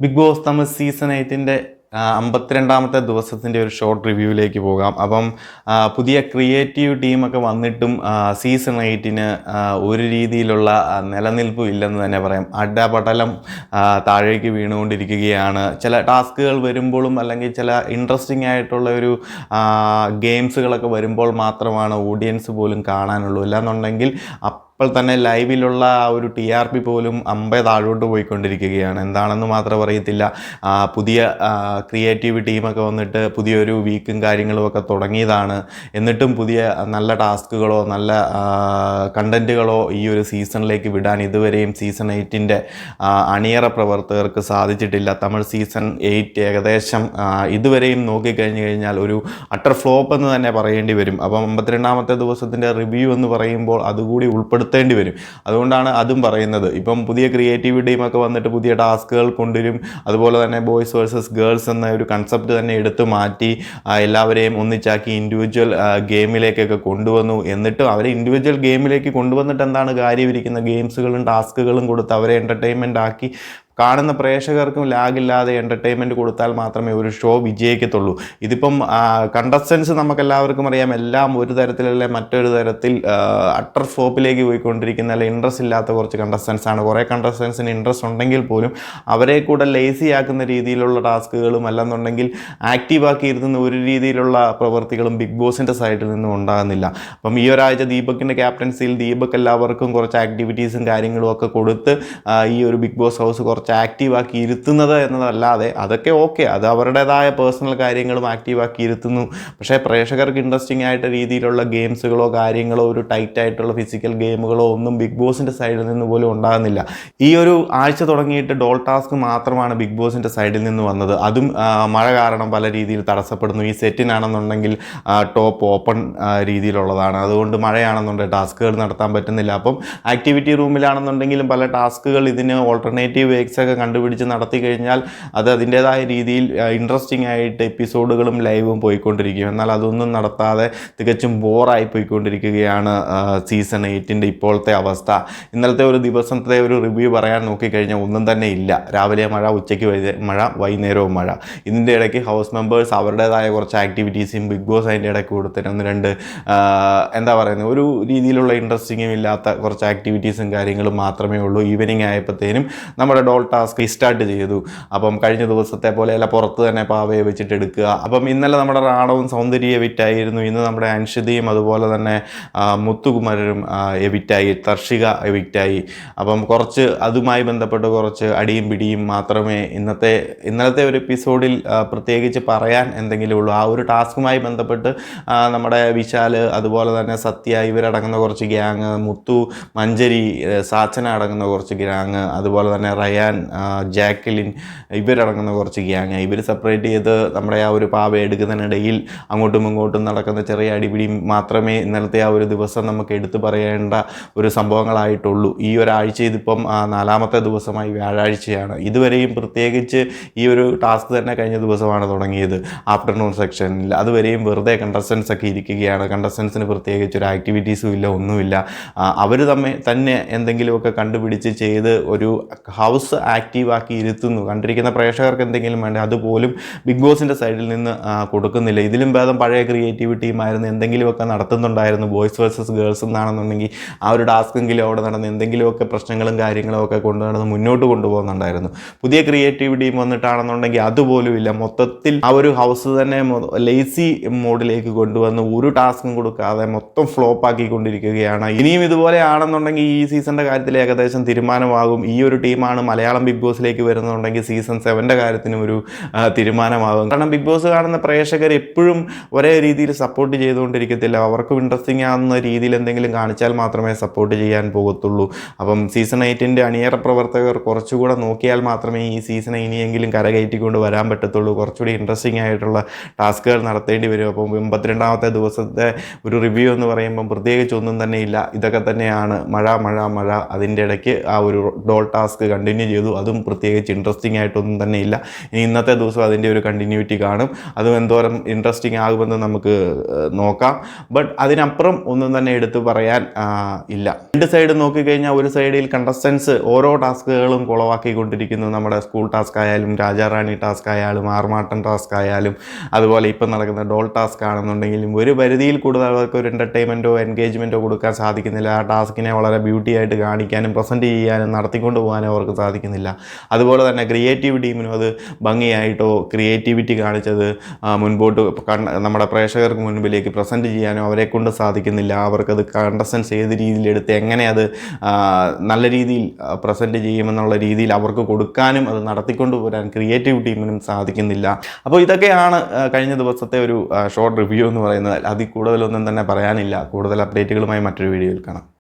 Big boss Tamil season എയ്റ്റിന്റെ അമ്പത്തിരണ്ടാമത്തെ ദിവസത്തിന്റെ ഒരു ഷോർട്ട് റിവ്യൂവിലേക്ക് പോകാം. അപ്പം പുതിയ ക്രിയേറ്റീവ് ടീമൊക്കെ വന്നിട്ടും സീസൺ എയ്റ്റിന് ഒരു രീതിയിലുള്ള നിലനിൽപ്പ് ഇല്ലെന്ന് തന്നെ പറയാം. അഡപടലം താഴേക്ക് വീണുകൊണ്ടിരിക്കുകയാണ്. ചില ടാസ്കുകൾ വരുമ്പോഴും അല്ലെങ്കിൽ ചില ഇൻട്രസ്റ്റിംഗ് ആയിട്ടുള്ള ഒരു ഗെയിംസുകളൊക്കെ വരുമ്പോൾ മാത്രമാണ് ഓഡിയൻസ് പോലും കാണാനുള്ളൂ. അല്ലാന്നുണ്ടെങ്കിൽ അപ്പോൾ തന്നെ ലൈവിലുള്ള ആ ഒരു ടി ആർ പി പോലും അമ്പേ താഴോട്ട് പോയിക്കൊണ്ടിരിക്കുകയാണ്. എന്താണെന്ന് മാത്രം അറിയത്തില്ല. പുതിയ ക്രിയേറ്റീവ് ടീമൊക്കെ വന്നിട്ട് പുതിയൊരു വീക്കും കാര്യങ്ങളും ഒക്കെ തുടങ്ങിയതാണ്. എന്നിട്ടും പുതിയ നല്ല ടാസ്കുകളോ നല്ല കണ്ടന്റുകളോ ഈ ഒരു സീസണിലേക്ക് വിടാൻ ഇതുവരെയും സീസൺ എയ്റ്റിന്റെ അണിയറ പ്രവർത്തകർക്ക് സാധിച്ചിട്ടില്ല. തമിഴ് സീസൺ എയ്റ്റ് ഏകദേശം ഇതുവരെയും നോക്കിക്കഴിഞ്ഞ് കഴിഞ്ഞാൽ ഒരു അട്ടർ ഫ്ലോപ്പ് എന്ന് തന്നെ പറയേണ്ടി വരും. അപ്പം അമ്പത്തിരണ്ടാമത്തെ ദിവസത്തിന്റെ റിവ്യൂ എന്ന് പറയുമ്പോൾ അതുകൂടി ഉൾപ്പെടുത്തേണ്ടി വരും. അതുകൊണ്ടാണ് അതും പറയുന്നത്. ഇപ്പം പുതിയ ക്രിയേറ്റീവ് ടീമൊക്കെ വന്നിട്ട് പുതിയ ടാസ്കുകൾ കൊണ്ടുവരും. അതുപോലെ തന്നെ ബോയ്സ് വേഴ്സസ് ഗേൾസ് എന്ന ഒരു കൺസെപ്റ്റ് തന്നെ എടുത്തു മാറ്റി എല്ലാവരെയും ഒന്നിച്ചാക്കി ഇൻഡിവിജ്വൽ ഗെയിമിലേക്കൊക്കെ കൊണ്ടുവന്നു. എന്നിട്ടും അവരെ ഇൻഡിവിജ്വൽ ഗെയിമിലേക്ക് കൊണ്ടുവന്നിട്ട് എന്താണ് കാര്യം ഇരിക്കുന്ന ഗെയിംസുകളും ടാസ്കുകളും കൊടുത്ത് അവരെ എന്റർടൈൻമെന്റ് ആക്കി കാണുന്ന പ്രേക്ഷകർക്കും ലാഗില്ലാതെ എന്റർടൈൻമെന്റ് കൊടുത്താൽ മാത്രമേ ഒരു ഷോ വിജയിക്കത്തുള്ളൂ. ഇതിപ്പം കണ്ടസ്റ്റൻസ് നമുക്കെല്ലാവർക്കും അറിയാം എല്ലാം ഒരു തരത്തിലല്ലേ മറ്റൊരു തരത്തിൽ അട്ടർ ഫോപ്പിലേക്ക് പോയിക്കൊണ്ടിരിക്കുന്ന അല്ലെ ഇൻട്രസ്റ്റ് ഇല്ലാത്ത കുറച്ച് കണ്ടസ്റ്റൻസ് ആണ്. കുറേ കണ്ടസ്റ്റൻസിന് ഇൻട്രസ്റ്റ് ഉണ്ടെങ്കിൽ പോലും അവരെ കൂടെ ലേസി ആക്കുന്ന രീതിയിലുള്ള ടാസ്കുകളും അല്ലെന്നുണ്ടെങ്കിൽ ആക്റ്റീവാക്കി ഇരുത്തുന്ന ഒരു രീതിയിലുള്ള പ്രവൃത്തികളും ബിഗ് ബോസിന്റെ സൈഡിൽ നിന്നും ഉണ്ടാകുന്നില്ല. അപ്പം ഈ ഒരാഴ്ച ദീപക്കിന്റെ ക്യാപ്റ്റൻസിയിൽ ദീപക് എല്ലാവർക്കും കുറച്ച് ആക്ടിവിറ്റീസും കാര്യങ്ങളും ഒക്കെ കൊടുത്ത് ഈ ഒരു ബിഗ് ബോസ് ഹൗസ് കുറച്ച് ആക്റ്റീവാക്കി ഇരുത്തുന്നത് എന്നതല്ലാതെ അതൊക്കെ ഓക്കെ. അത് അവരുടേതായ പേഴ്സണൽ കാര്യങ്ങളും ആക്റ്റീവാക്കി ഇരുത്തുന്നു. പക്ഷേ പ്രേക്ഷകർക്ക് ഇൻട്രസ്റ്റിംഗ് ആയിട്ട് രീതിയിലുള്ള ഗെയിംസുകളോ കാര്യങ്ങളോ ഒരു ടൈറ്റ് ആയിട്ടുള്ള ഫിസിക്കൽ ഗെയിമുകളോ ഒന്നും ബിഗ് ബോസിന്റെ സൈഡിൽ നിന്ന് പോലും ഉണ്ടാകുന്നില്ല. ഈ ഒരു ആഴ്ച തുടങ്ങിയിട്ട് ഡോൾ ടാസ്ക് മാത്രമാണ് ബിഗ് ബോസിന്റെ സൈഡിൽ നിന്ന് വന്നത്. അതും മഴ കാരണം പല രീതിയിൽ തടസ്സപ്പെടുന്നു. ഈ സെറ്റിനാണെന്നുണ്ടെങ്കിൽ ടോപ്പ് ഓപ്പൺ രീതിയിലുള്ളതാണ്. അതുകൊണ്ട് മഴയാണെന്നുണ്ടെങ്കിൽ ടാസ്കുകൾ നടത്താൻ പറ്റുന്നില്ല. അപ്പം ആക്ടിവിറ്റി റൂമിലാണെന്നുണ്ടെങ്കിലും പല ടാസ്കുകൾ ഇതിന് ഓൾട്ടർനേറ്റീവ് ഒക്കെ കണ്ടുപിടിച്ച് നടത്തി കഴിഞ്ഞാൽ അത് അതിന്റേതായ രീതിയിൽ ഇൻട്രസ്റ്റിംഗ് ആയിട്ട് എപ്പിസോഡുകളും ലൈവും പോയിക്കൊണ്ടിരിക്കും. എന്നാൽ അതൊന്നും നടത്താതെ തികച്ചും ബോറായി പോയിക്കൊണ്ടിരിക്കുകയാണ് സീസൺ എയ്റ്റിന്റെ ഇപ്പോഴത്തെ അവസ്ഥ. ഇന്നലത്തെ ഒരു ദിവസത്തെ ഒരു റിവ്യൂ പറയാൻ നോക്കിക്കഴിഞ്ഞാൽ ഒന്നും തന്നെ ഇല്ല. രാവിലെ മഴ ഉച്ചയ്ക്ക് മഴ വൈകുന്നേരവും മഴ. ഇതിന്റെ ഇടയ്ക്ക് ഹൗസ് മെമ്പേഴ്സ് അവരുടേതായ കുറച്ച് ആക്ടിവിറ്റീസും ബിഗ് ബോസ് അതിന്റെ ഇടയ്ക്ക് കൊടുത്തിട്ട് ഒന്ന് രണ്ട് എന്താ പറയുന്നത് ഒരു രീതിയിലുള്ള ഇൻട്രസ്റ്റിങ്ങും ഇല്ലാത്ത കുറച്ച് ആക്ടിവിറ്റീസും കാര്യങ്ങളും മാത്രമേ ഉള്ളൂ. ഈവനിങ് ആയപ്പോഴത്തേനും നമ്മുടെ ഡോൾ ടാസ്ക് റീസ്റ്റാർട്ട് ചെയ്തു. അപ്പം കഴിഞ്ഞ ദിവസത്തെ പോലെ അല്ല പുറത്ത് തന്നെ പാവയെ വെച്ചിട്ട് എടുക്കുക. അപ്പം ഇന്നലെ നമ്മുടെ റാണവും സൗന്ദര്യ എവിറ്റായിരുന്നു ഇന്ന് നമ്മുടെ അൻഷിതയും അതുപോലെ തന്നെ മുത്തുകുമാരും മുത്തുകുമാരനും എവിറ്റായി തർഷിക എവിറ്റായി അപ്പം കുറച്ച് അതുമായി ബന്ധപ്പെട്ട് കുറച്ച് അടിയും പിടിയും മാത്രമേ ഇന്നത്തെ ഇന്നലത്തെ ഒരു എപ്പിസോഡിൽ പ്രത്യേകിച്ച് പറയാൻ എന്തെങ്കിലും ഉള്ളൂ. ആ ഒരു ടാസ്കുമായി ബന്ധപ്പെട്ട് നമ്മുടെ വിശാൽ അതുപോലെ തന്നെ സത്യ ഇവരടങ്ങുന്ന കുറച്ച് ഗ്യാങ് മുത്തു മഞ്ചരി സാച്ചന അടങ്ങുന്ന കുറച്ച് ഗ്യാങ് അതുപോലെ തന്നെ റയാൻ ജാക്കലിൻ ഇവരടങ്ങുന്ന കുറച്ച് ഗ്യാങ് ഇവർ സെപ്പറേറ്റ് ചെയ്ത് നമ്മുടെ ആ ഒരു പാവ എടുക്കുന്നതിനിടയിൽ അങ്ങോട്ടും ഇങ്ങോട്ടും നടക്കുന്ന ചെറിയ അടിപിടി മാത്രമേ ഇന്നലത്തെ ആ ഒരു ദിവസം നമുക്ക് എടുത്തു പറയേണ്ട ഒരു സംഭവങ്ങളായിട്ടുള്ളൂ. ഈ ഒരാഴ്ച ഇതിപ്പം നാലാമത്തെ ദിവസമായി വ്യാഴാഴ്ചയാണ്. ഇതുവരെയും പ്രത്യേകിച്ച് ഈ ഒരു ടാസ്ക് തന്നെ കഴിഞ്ഞ ദിവസമാണ് തുടങ്ങിയത്. ആഫ്റ്റർനൂൺ സെക്ഷനിൽ അതുവരെയും വെറുതെ കണ്ടസ്റ്റൻസ് ഒക്കെ ഇരിക്കുകയാണ്. കണ്ടസ്റ്റൻസിന് പ്രത്യേകിച്ച് ഒരു ആക്ടിവിറ്റീസും ഇല്ല ഒന്നുമില്ല. അവർ തമ്മിൽ തന്നെ എന്തെങ്കിലുമൊക്കെ കണ്ടുപിടിച്ച് ചെയ്ത് ഒരു ഹൗസ് ആക്റ്റീവാക്കി ഇരുത്തുന്നു. കണ്ടിരിക്കുന്ന പ്രേക്ഷകർക്ക് എന്തെങ്കിലും വേണ്ട അതുപോലും ബിഗ് ബോസിന്റെ സൈഡിൽ നിന്ന് കൊടുക്കുന്നില്ല. ഇതിലും ഭേദം പഴയ ക്രിയേറ്റീവ് ടീമായിരുന്നു എന്തെങ്കിലുമൊക്കെ നടത്തുന്നുണ്ടായിരുന്നു. ബോയ്സ് വേഴ്സസ് ഗേൾസ് എന്നാണെന്നുണ്ടെങ്കിൽ ആ ഒരു ടാസ്കെങ്കിലും അവിടെ നടന്ന് എന്തെങ്കിലുമൊക്കെ പ്രശ്നങ്ങളും കാര്യങ്ങളും ഒക്കെ കൊണ്ടു നടന്ന് മുന്നോട്ട് കൊണ്ടുപോകുന്നുണ്ടായിരുന്നു. പുതിയ ക്രിയേറ്റീവ് ടീം വന്നിട്ടാണെന്നുണ്ടെങ്കിൽ അതുപോലും ഇല്ല മൊത്തത്തിൽ ആ ഒരു ഹൗസ് തന്നെ ലേസി മോഡിലേക്ക് കൊണ്ടുവന്ന് ഒരു ടാസ്കും കൊടുക്കാതെ മൊത്തം ഫ്ലോപ്പ് ആക്കിക്കൊണ്ടിരിക്കുകയാണ്. ഇനിയും ഇതുപോലെ ആണെന്നുണ്ടെങ്കിൽ ഈ സീസണിന്റെ കാര്യത്തിൽ ഏകദേശം തീരുമാനമാകും. ഈ ഒരു ടീമാണ് മലയാളം ബിഗ് ബോസിലേക്ക് വരുന്നുണ്ടെങ്കിൽ സീസൺ സെവന്റെ കാര്യത്തിനും ഒരു തീരുമാനമാകും. കാരണം ബിഗ് ബോസ് കാണുന്ന പ്രേക്ഷകർ എപ്പോഴും ഒരേ രീതിയിൽ സപ്പോർട്ട് ചെയ്തുകൊണ്ടിരിക്കത്തില്ല. അവർക്കും ഇൻട്രസ്റ്റിംഗ് ആകുന്ന രീതിയിൽ എന്തെങ്കിലും കാണിച്ചാൽ മാത്രമേ സപ്പോർട്ട് ചെയ്യാൻ പോകത്തുള്ളൂ. അപ്പം സീസൺ എയ്റ്റിന്റെ അണിയറ പ്രവർത്തകർ കുറച്ചുകൂടെ നോക്കിയാൽ മാത്രമേ ഈ സീസണെ ഇനിയെങ്കിലും കരകയറ്റിക്കൊണ്ട് വരാൻ പറ്റത്തുള്ളൂ. കുറച്ചുകൂടി ഇൻട്രസ്റ്റിംഗ് ആയിട്ടുള്ള ടാസ്കുകൾ നടത്തേണ്ടി വരും. അപ്പം എൺപത്തിരണ്ടാമത്തെ ദിവസത്തെ ഒരു റിവ്യൂ എന്ന് പറയുമ്പം പ്രത്യേകിച്ച് ഒന്നും തന്നെ ഇല്ല. ഇതൊക്കെ തന്നെയാണ് മഴ മഴ മഴ അതിന്റെ ഇടയ്ക്ക് ആ ഒരു ഡോൾ ടാസ്ക് കണ്ടിന്യൂ ചെയ്തു. അതും പ്രത്യേകിച്ച് ഇൻട്രസ്റ്റിംഗ് ആയിട്ടൊന്നും തന്നെ ഇല്ല. ഇനി ഇന്നത്തെ ദിവസം അതിന്റെ ഒരു കണ്ടിന്യൂറ്റി കാണും. അതും എന്തോരം ഇൻട്രസ്റ്റിംഗ് ആകുമെന്ന് നമുക്ക് നോക്കാം. ബട്ട് അതിനപ്പുറം ഒന്നും തന്നെ എടുത്തു പറയാൻ ഇല്ല. രണ്ട് സൈഡ് നോക്കിക്കഴിഞ്ഞാൽ ഒരു സൈഡിൽ കണ്ടസ്റ്റൻസ് ഓരോ ടാസ്കുകളും കുളവാക്കിക്കൊണ്ടിരിക്കുന്നു. നമ്മുടെ സ്കൂൾ ടാസ്ക് ആയാലും രാജാറാണി ടാസ്ക് ആയാലും ആർമാട്ടൻ ടാസ്ക് ആയാലും അതുപോലെ ഇപ്പം നടക്കുന്ന ഡോൾ ടാസ്ക് ആണെന്നുണ്ടെങ്കിലും ഒരു പരിധിയിൽ കൂടുതൽ അവർക്ക് ഒരു എന്റർടൈൻമെന്റോ എൻഗേജ്മെന്റോ കൊടുക്കാൻ സാധിക്കുന്നില്ല. ആ ടാസ്കിനെ വളരെ ബ്യൂട്ടി ആയിട്ട് കാണിക്കാനും പ്രസന്റ് ചെയ്യാനും നടത്തിക്കൊണ്ട് പോകാനും അവർക്ക് സാധിക്കുന്നില്ല അതുപോലെ തന്നെ ക്രിയേറ്റീവ് ടീമിനും അത് ഭംഗിയായിട്ടോ ക്രിയേറ്റിവിറ്റി കാണിച്ചത് മുൻപോട്ട് നമ്മുടെ പ്രേക്ഷകർക്ക് മുൻപിലേക്ക് പ്രസന്റ് ചെയ്യാനോ അവരെ കൊണ്ട് സാധിക്കുന്നില്ല. അവർക്കത് കണ്ടസ്റ്റൻസ് ഏത് രീതിയിലെടുത്ത് എങ്ങനെ അത് നല്ല രീതിയിൽ പ്രസന്റ് ചെയ്യുമെന്നുള്ള രീതിയിൽ അവർക്ക് കൊടുക്കാനും അത് നടത്തിക്കൊണ്ട് പോരാൻ ക്രിയേറ്റീവ് ടീമിനും സാധിക്കുന്നില്ല. അപ്പോൾ ഇതൊക്കെയാണ് കഴിഞ്ഞ ദിവസത്തെ ഒരു ഷോർട്ട് റിവ്യൂ എന്ന് പറയുന്നത്. അതിൽ കൂടുതലൊന്നും തന്നെ പറയാനില്ല. കൂടുതൽ അപ്ഡേറ്റുകളുമായി മറ്റൊരു വീഡിയോയിൽ കാണാം.